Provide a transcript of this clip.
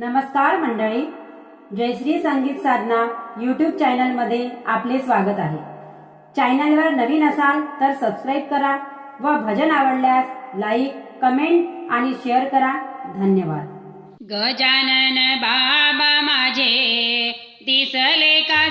नमस्कार मंडळी. जयश्री संगीत साधना यूट्यूब चॅनलमध्ये आपले स्वागत आहे. चॅनलवर नवीन असाल तर सबस्क्राईब करा व भजन आवडल्यास लाईक कमेंट आणि शेअर करा. धन्यवाद. गजानन बाबा माझे दिसले का